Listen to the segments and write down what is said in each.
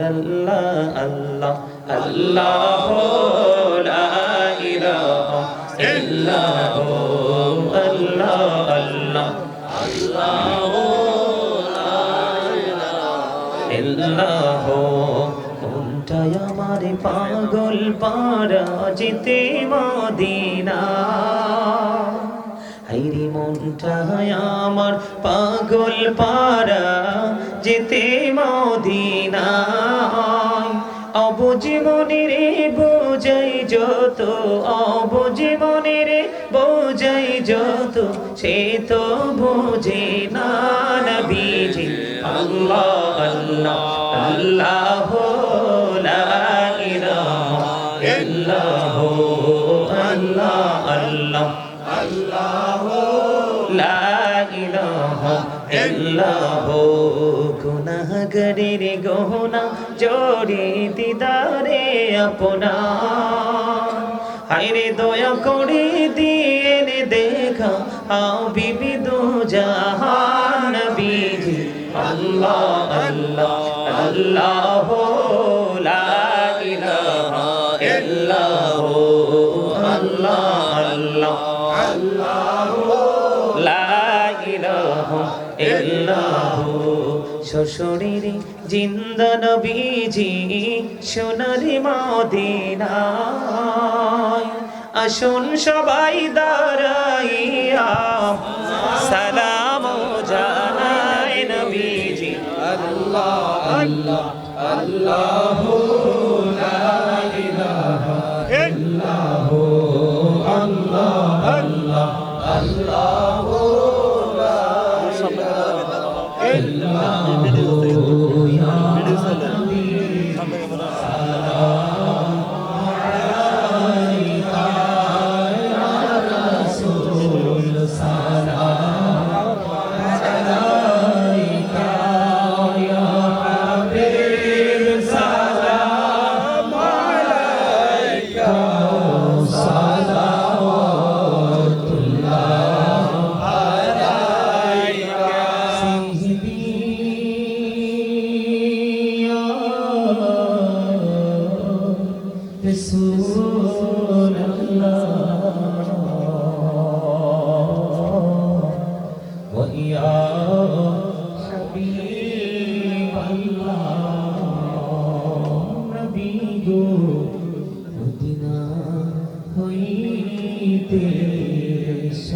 আল্লাহ আল্লাহ আল্লাহ লা ইলাহা ইল্লাহ, আল্লাহ আল্লাহ। ইল্লাহ। কোনটায় আমার পাগল পারা যেতে মদিনা? হাইরি মনটায় আমার পাগল পারা যেতে মদিনা অবজীবনের বোঝাই যত অবজীবনের বোঝাই যত, সে তো বোঝে না নবীজি। আল্লাহ আল্লাহ আল্লাহ আল্লাহ আল্লাহ। ইলাহা ইল্লাহ গহনা জড়ি দিদারে আপনা হায়রে দয়া করে দিয়ে দেখা আও বিবি দু জাহান নবীজি আল্লাহ আল্লাহ আল্লাহ লা ইলাহা ইল্লাহ আল্লাহ আল্লাহ লা ইলাহা ইল্লাহু শ্বশুরের জিন্দা নবীজি সোনার মদিনায়। আসুন সবাই দাঁড়াইয়া, সালাম জানাই নবীজি। আল্লাহ আল্লাহ আল্লাহ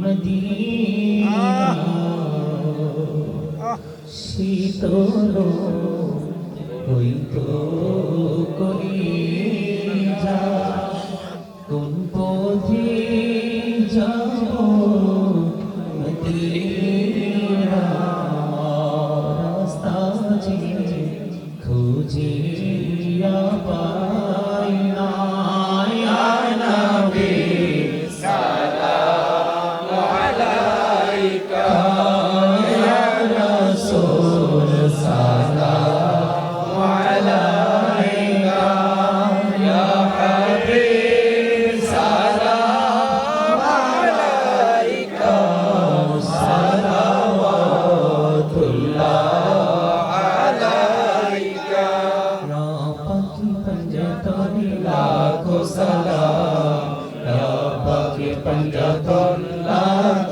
মদিনা শীতল হইত করি যা কোন পথে যাব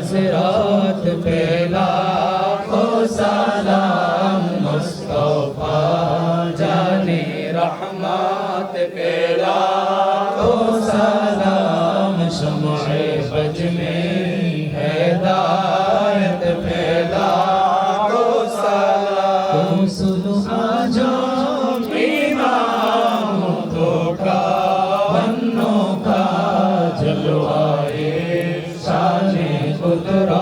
हजरत पहला को सलाम मुस्तफा जाने रहमत पहला को सलाम शमशे बज में Sutra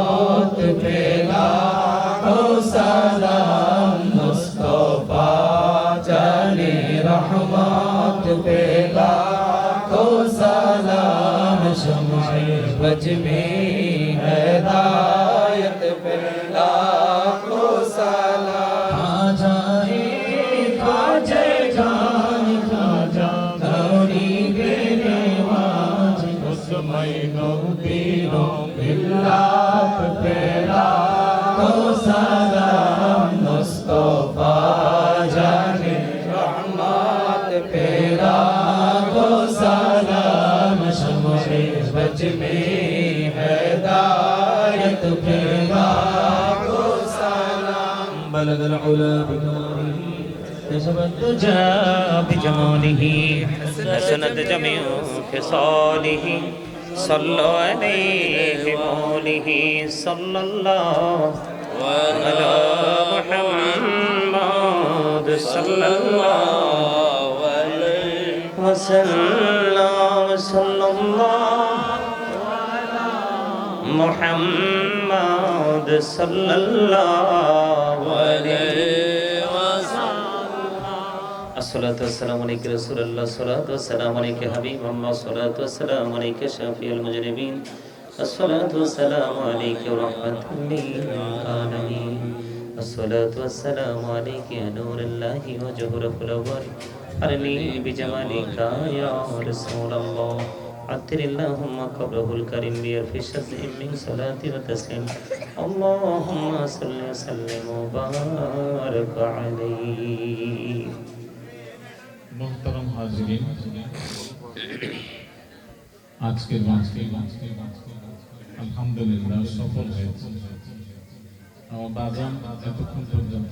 بلغ العلا بكماله كسب الدجى بجماله حسنت جميع خصاله صلوا عليه موله صلى الله على محمد صلى الله عليه وسلم. صلى الله محمد صلى الله الصلاة والسلام عليك رسول الله. الصلاة والسلام عليك حبيب الله. الصلاة والسلام عليك شافي المجرمين. الصلاة والسلام عليك رحمة للعالمين. الصلاة والسلام عليك يا نور الله وجهره الأول. أرني بجمالك يا رسول الله. عطر اللهم قبره الكريم بألف شزء من صلاة وتسليم. اللهم صل وسلم وبارك عليه. মোহতারাম হাজরিন আজকে আলহামদুলিল্লাহ সফল হয়েছে। আমার বাজান এতক্ষণ পর্যন্ত